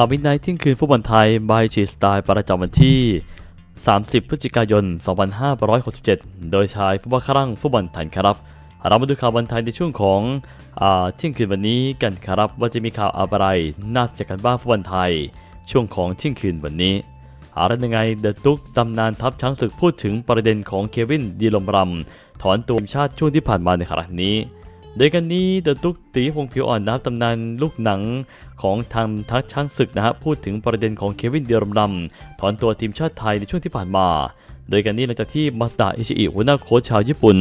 ข่าวมิดไนท์ทิ้งคืนฟุตบอลไทยบายชีสไตล์ประจำวันที่ 30 พฤศจิกายน 2567 โดยชายผู้ว่าครั่งฟุตบอลไทยครับ เรามาดูข่าวบอลไทยในช่วงของเที่ยงคืนวันนี้กันครับว่าจะมีข่าวอะไรน่าจะกันบ้างฟุตบอลไทย ช่วงของเที่ยงคืนวันนี้อะไรยังไงเดอะตุกตำนานทัพช้างศึกพูดถึงประเด็นของเควินดีลมรำถอนตัวทีมชาติช่วงที่ผ่านมาในครั้งนี้ โดยกันนี้เดอะตุกตีพงผิวอ่อนนะครับตำนานลูกหนังของทางทักช่างศึกนะฮะพูดถึงประเด็นของเควินเดีลมรำถอนตัวทีมชาติไทยในช่วงที่ผ่านมา โดยกันนี้หลังจากที่มาสดาอิชิอิหัวหน้าโค้ชชาวญี่ปุ่น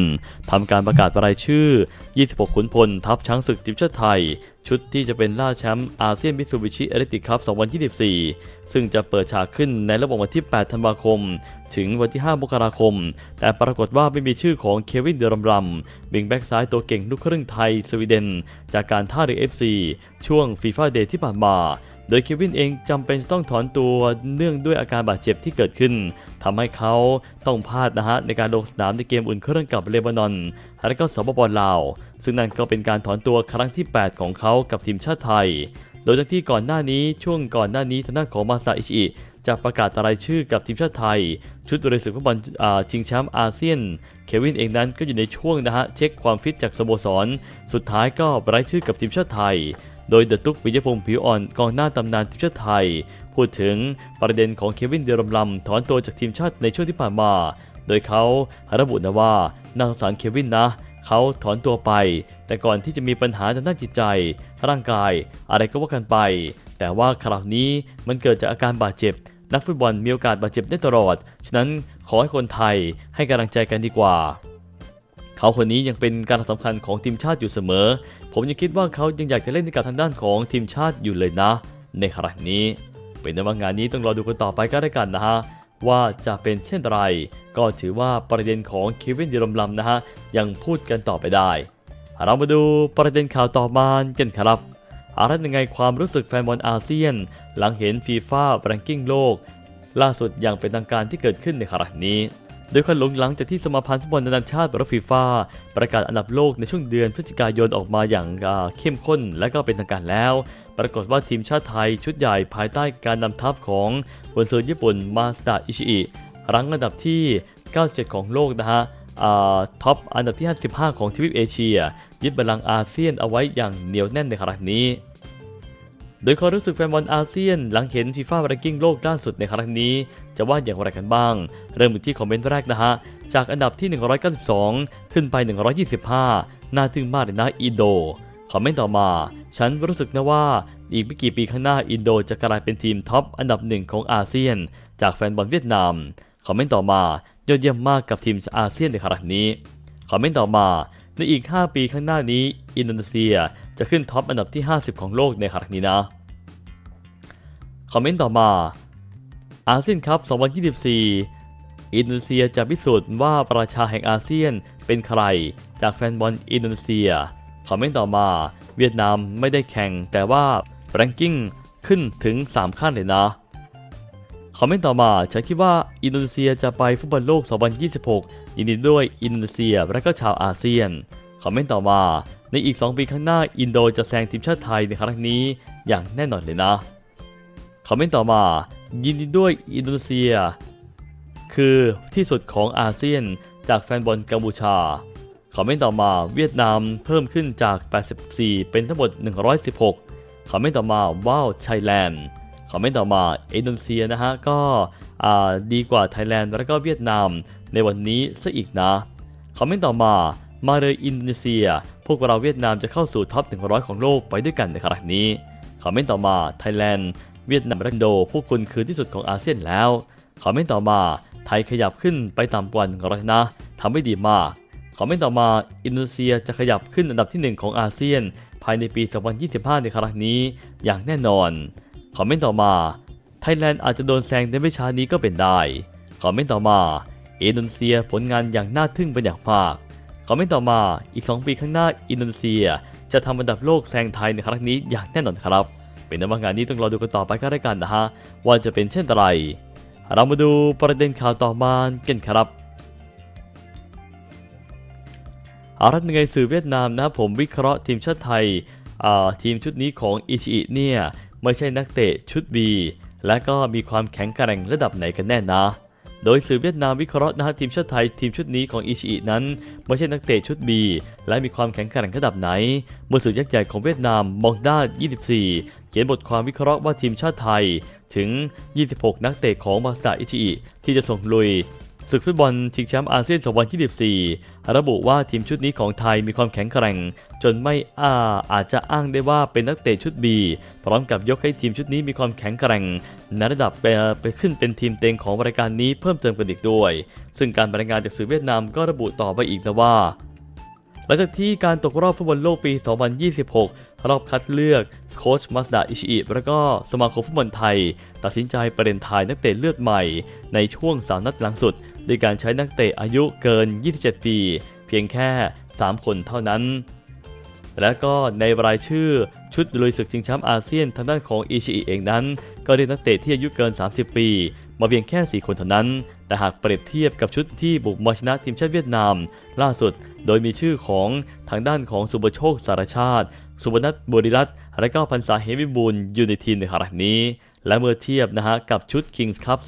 ทำการประกาศรายชื่อ 26 ขุนพล ทัพช้างศึกทีมชาติไทย ชุดที่จะเป็นล่าแชมป์อาเซียนมิตซูบิชิเอเลติคัพ 2024 ซึ่งจะเปิดฉากขึ้นในระหว่างวันที่ 8 ธันวาคม ถึงวันที่ 5 มกราคม แต่ปรากฏว่าไม่มีชื่อของเควินเดรัมรัมบิงแบ็กซ้ายตัวเก่งลูกครึ่งไทยสวีเดน จากการท่าเรือ FC ช่วงฟีฟ่าเดย์ที่ผ่านมา โดยเควินเองจำเป็นจะต้องถอนตัวเนื่องด้วยอาการบาดเจ็บที่เกิดขึ้นทำให้เขาต้องพลาดนะฮะในการลงสนามในเกมอุ่นเครื่องกับเลบานอนและก็สปปลาว ซึ่งนั่นก็เป็นการถอนตัวครั้งที่ 8 ของเขากับทีมชาติไทย โดยทั้งที่ก่อนหน้านี้ช่วงก่อนหน้านี้ทางด้านของมาซาอิชิจะประกาศรายชื่อกับทีมชาติไทย ชุดโดยศึกฟุตบอลชิงแชมป์อาเซียน เควินเองนั้นก็อยู่ในช่วงนะฮะเช็คความฟิตจากสโมสร สุดท้ายก็รายชื่อกับทีมชาติไทย โดยเดอะตุกปิยพงศ์ผิวอ่อนกองหน้าตำนานทีมชาติไทย พูดถึงประเด็นของเควินเดรมลำถอนตัวจากทีมชาติในช่วงที่ผ่านมา โดยเขาระบุนะว่าน่าสงสารเควินนะ เขาถอนตัวไป แต่ก่อนที่จะมีปัญหาทางด้านจิตใจ ร่างกายอะไรก็ว่ากันไป แต่ว่าคราวนี้มันเกิดจากอาการบาดเจ็บ นักฟุตบอลมีโอกาสบาดเจ็บได้ตลอด ฉะนั้นขอให้คนไทยให้กำลังใจกันดีกว่า เขาคนนี้ยังเป็นการสำคัญของทีมชาติอยู่เสมอ ผมยังคิดว่าเขายังอยากจะเล่นในกับทางด้านของทีมชาติอยู่เลยนะ ในครั้งนี้ เป็นในว่างานนี้ต้องรอดูกันต่อไปก็ได้กันนะฮะว่าจะเป็นเช่นไร ก็ถือว่าประเด็นของเควินดีลมลำนะฮะยังพูดกันต่อไปได้ เรามาดูประเด็นข่าวต่อมากันครับอะไรยังไงความรู้สึกแฟนบอลอาเซียน หลังเห็นฟีฟ่าแรงกิ้งโลก ล่าสุดอย่างเป็นทางการที่เกิดขึ้นในครั้งนี้ โดยคนหลงหลังจากที่สมาพันธ์ฟุตบอลนานาชาติหรือฟีฟ่าประกาศอันดับโลกในช่วงเดือนพฤศจิกายนออกมาอย่างเข้มข้นและก็เป็นทางการแล้ว ปรากฏว่าทีมชาติไทยชุดใหญ่ภายใต้การนำทัพของกุนซือญี่ปุ่นมาสดาอิชิอิรั้งอันดับที่ 97 ของโลกนะฮะท็อปอันดับที่ 55 ของทวีปเอเชีย ยึดบัลลังก์อาเซียนเอาไว้อย่างเหนียวแน่นในครั้งนี้ โดยความรู้สึกแฟนบอลอาเซียน หลังเห็นฟีฟ่าแรงกิ้งโลกล่าสุดในครั้งนี้ จะว่าอย่างไรกันบ้าง เริ่มที่คอมเมนต์แรกนะฮะ จากอันดับที่ 192 ขึ้นไป 125 น่าทึ่งมากเลยนะอินโด คอมเมนต์ต่อมา ฉันรู้สึกนะว่าอีกไม่กี่ปีข้างหน้าอินโดจะกลายเป็นทีมท็อปอันดับหนึ่งของอาเซียน จากแฟนบอลเวียดนาม คอมเมนต์ต่อมายอดเยี่ยมมากกับทีมอาเซียนในครั้งนี้ คอมเมนต์ต่อมาในอีก 5 ปีข้างหน้านี้ อินโดนีเซีย จะขึ้นท็อปอันดับที่ 50 ของโลกในครั้งนี้นะ คอมเมนต์ต่อมา อาเซียนคัพ2024 อินโดนีเซียจะพิสูจน์ว่าประชาแห่งอาเซียนเป็นใคร จากแฟนบอลอินโดนีเซีย คอมเมนต์ต่อมา เวียดนามไม่ได้แข่งแต่ว่าแรงกิ้งขึ้นถึง 3 ขั้นเลยนะ คอมเมนต์ต่อมาฉันคิดว่าอินโดนีเซียจะไปฟุตบอลโลก 2026 ยินดีด้วยอินโดนีเซียและก็ชาวอาเซียน คอมเมนต์ต่อมา ในอีก 2 ปีข้างหน้าอินโดจะแซงทีมชาติไทยในครั้งนี้อย่างแน่นอนเลยนะคอมเมนต์ต่อมา ยินดีด้วยอินโดนีเซีย คือที่สุดของอาเซียนจากแฟนบอลกัมพูชาคอมเมนต์ต่อมาเวียดนามเพิ่มขึ้นจาก 84 เป็นทั้งหมด 116คอมเมนต์ต่อมาว้าวไทยแลนด์คอมเมนต์ต่อมาอินโดนีเซียนะฮะก็ดีกว่าไทยแลนด์และก็เวียดนามในวันนี้ซะอีกนะคอมเมนต์ต่อมา มาเลยอินโดนีเซีย พวกเราเวียดนามจะเข้าสู่ท็อป 100 ของโลกไปด้วยกันในครั้งนี้คอมเมนต์ต่อมาไทยแลนด์เวียดนามและอินโดพวกคุณคือที่สุดของอาเซียนแล้วคอมเมนต์ต่อมา ไทยขยับขึ้นไปต่ำกว่า100นะทำไม่ดีมากคอมเมนต์ต่อมาอินโดนีเซียจะขยับขึ้นอันดับที่ 1 ของอาเซียน ภายในปี 2025 ในครั้งนี้ อย่างแน่นอนคอมเมนต์ต่อมาไทยแลนด์อาจจะโดนแซงในไม่ช้านี้ก็เป็นได้คอมเมนต์ต่อมาอินโดนีเซียผลงานอย่างน่าทึ่งเป็นอย่างมาก คอมเมนต์ต่อมาอีก 2 ปีข้างหน้าอินโดนีเซีย จะทำอันดับโลกแซงไทยในครั้งนี้อย่างแน่นอนครับ เป็นนว่างานนี้ต้องรอดูกันต่อไปก็ได้กันนะฮะ ว่าจะเป็นเช่นไร เรามาดูประเด็นข่าวต่อมากันครับอาละในไงสื่อเวียดนามนะผมวิเคราะห์ทีมชาติไทยอ่าทีมชุดนี้ของอิชิอิเนี่ยไม่ใช่นักเตะชุด B และก็มีความแข็งแกร่งระดับไหนกันแน่นะ โดยสื่อเวียดนามวิเคราะห์นะฮะทีมชาติไทยทีมชุดนี้ของอิชิอินั้น ไม่ใช่นักเตะชุด B และมีความแข็งแกร่งระดับไหน เมื่อสื่อยักษ์ใหญ่ของเวียดนามมองด้า24 เขียนบทความวิเคราะห์ว่าทีมชาติไทยถึง 26 นักเตะของมาสตาอิชิอิที่จะส่งลุย ศึกฟุตบอลชิงแชมป์อาเซียน 2024 ระบุว่าทีมชุดนี้ของไทยมีความแข็งแกร่ง จนไม่อาอาจจะอ้างได้ว่าเป็นนักเตะชุด B พร้อมกับยกให้ทีมชุดนี้มีความแข็งแกร่งในระดับไปขึ้นเป็นทีมเต็งของรายการนี้เพิ่มเติมกันอีกด้วย ซึ่งการรายงานจากสื่อเวียดนามก็ระบุต่อไปอีกนะว่า หลังจากที่การตกรอบฟุตบอลโลกปี 2026รอบคัดเลือกโค้ชมาสดาอิชิอิและก็สมาคมฟุตบอลไทย ตัดสินใจประเด็นทายนักเตะเลือดใหม่ ในช่วงสามนัดหลังสุด ด้วยการใช้นักเตะอายุเกิน 27 ปี เพียงแค่ 3 คนเท่านั้น และก็ในรายชื่อชุดลุยศึกชิงแชมป์อาเซียนทางด้านของอิชิอิเองนั้น ก็เรียกนักเตะที่อายุเกิน 30 ปี มาเพียงแค่ 4 คนเท่านั้น แต่หากเปรียบเทียบกับชุดที่บุกมาชนะทีมชาติเวียดนาม ล่าสุดโดยมีชื่อของทางด้านของสุบโชคสารชาติ สุบนัทบุริรัตน์และก็พันษาเฮมิบูลย์อยู่ในทีมในขณะนี้และเมื่อเทียบนะฮะกับชุด Kings Cup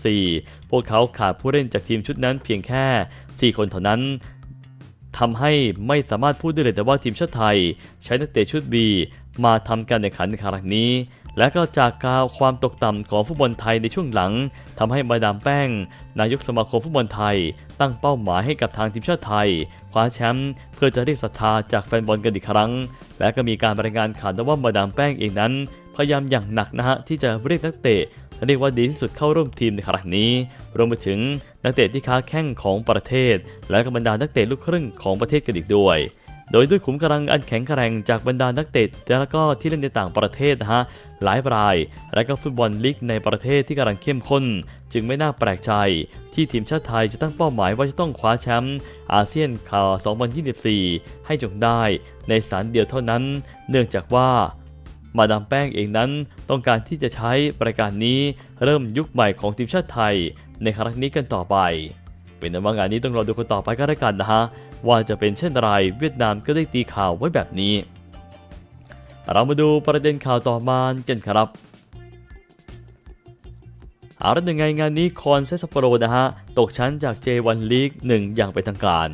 2024 พวกเขาขาดผู้เล่นจากทีมชุดนั้นเพียงแค่ 4 คนเท่านั้นทำให้ไม่สามารถพูดได้เลยแต่ว่าทีมชาติไทย ใช้นักเตะชุด B มาทำการแข่งขันในครั้งนี้ และก็จากกาวความตกต่ำของฟุตบอลไทยในช่วงหลังทำให้มาดามแป้ง นายกสมาคมฟุตบอลไทย ตั้งเป้าหมายให้กับทางทีมชาติไทย คว้าแชมป์เพื่อจะเรียกศรัทธาจากแฟนบอลกันอีกครั้ง และก็มีการรายงานข่าวนะว่ามาดามแป้งเองนั้น พยายามอย่างหนักนะฮะที่จะเรียกนักเตะเรียกว่าดีที่สุดเข้าร่วมทีมในครั้งนี้ รวมไปถึงนักเตะที่ค้าแข้งของประเทศ และก็บรรดานักเตะลูกครึ่งของประเทศกันอีกด้วย โดยด้วยขุมกำลังอันแข็งแกร่งจากบรรดานักเตะและก็ที่เล่นในต่างประเทศนะฮะหลายราย และก็ฟุตบอลลีกในประเทศที่กำลังเข้มข้น จึงไม่น่าแปลกใจ ที่ทีมชาติไทยจะตั้งเป้าหมายว่าจะต้องคว้าแชมป์อาเซียนคา2024 ให้จงได้ในสารเดียวเท่านั้น เนื่องจากว่า มาดามแป้งเองนั้นต้องการที่จะใช้รายการนี้เริ่มยุคใหม่ของทีมชาติไทย ในครั้งนี้กันต่อไป เป็นแต่ว่างานนี้ต้องรอดูกันต่อไปก็แล้วกันนะฮะ ว่าจะเป็นเช่นไรเวียดนามก็ได้ตีข่าวไว้แบบนี้ เรามาดูประเด็นข่าวต่อมากันครับเอาละยังไงงานนี้คอนเซสโปโรนะฮะ ตกชั้นจาก J1 League 1 อย่างเป็นทางการ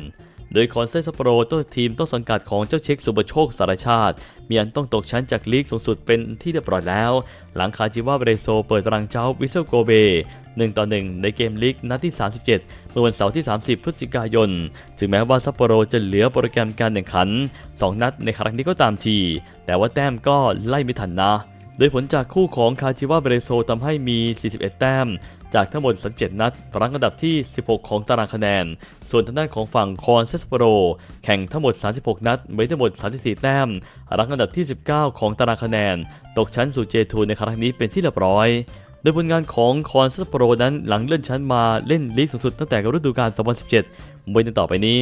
ดยคอนเซสโปโรต้นทีมต้นสังกัดของเจ้าเช็คสุบโชคสารชาติ มีอันต้องตกชั้นจากลีกสูงสุดเป็นที่เรียบร้อยแล้ว หลังคาจิวาเบเรโซเปิดตารางเจ้าวิเซลโกเบ1ต่อ1ในเกมลีกนัดที่ 37 เมื่อวันเสาร์ที่ 30 พฤศจิกายน ถึงแม้ว่าซัปโปโรจะเหลือโปรแกรมการแข่งขัน 2 นัดในครั้งนี้ก็ตามที แต่ว่าแต้มก็ไล่ไม่ทันนะโดยผลจากคู่ของคาจิวาเบเรโซทำให้มี 41 แต้ม จากทั้งหมด 37 นัดรั้งอันดับที่ 16 ของตารางคะแนน ส่วนทางด้านของฝั่งคอนเซสโปโร แข่งทั้งหมด 36 นัดมีทั้งหมด 34 แต้ม รั้งอันดับที่ 19 ของตารางคะแนน ตกชั้นสู่เจทูในครั้งนี้เป็นที่เรียบร้อยโดยผลงานของคอนเซสโปโรนั้นหลังเลื่อนชั้นมาเล่นลีกสูงสุดตั้งแต่ฤดูกาล 2017มวยในต่อไปนี้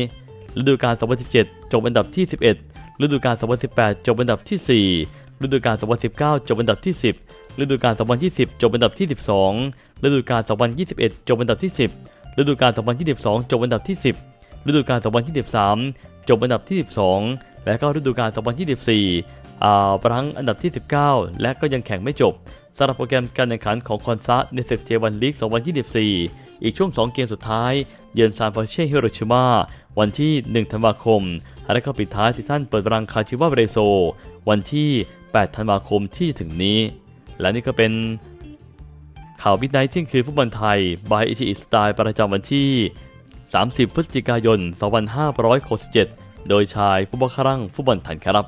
ฤดูกาล 2017 จบอันดับที่ 11 ฤดูกาล 2018 จบอันดับที่ 4 ฤดูกาล 2019 จบอันดับที่ 10 ฤดูกาล 2020 จบอันดับที่ 12 ฤดูกาล 2021 จบอันดับที่ 10 ฤดูกาล 2022 จบอันดับที่ 10 ฤดูกาล 2023 จบอันดับที่ 12 และก็ฤดูกาล 2024อ่ารั้งอันดับที่ 19 และก็ยังแข่งไม่จบสำหรับโปรแกรมการแข่งขันของคอนซาในศึกเจวันลีก 2024 อีกช่วง 2 เกมสุดท้าย เยือนซานฟรานเช่ฮิโรชิมาวันที่ 1 ธันวาคม และก็ปิดท้ายซีซั่นเปิดรังคาชิวาเบเรโซ วันที่ 8 ธันวาคมที่ถึงนี้ และนี่ก็เป็น ข่าวมิดไนท์ที่คือฟุตบอลไทย บายอิชิอิสไตล์ประจำวันที่ 30 พฤศจิกายน 2567 โดยชายผู้บังคับรังฟุตบอลไทยครับ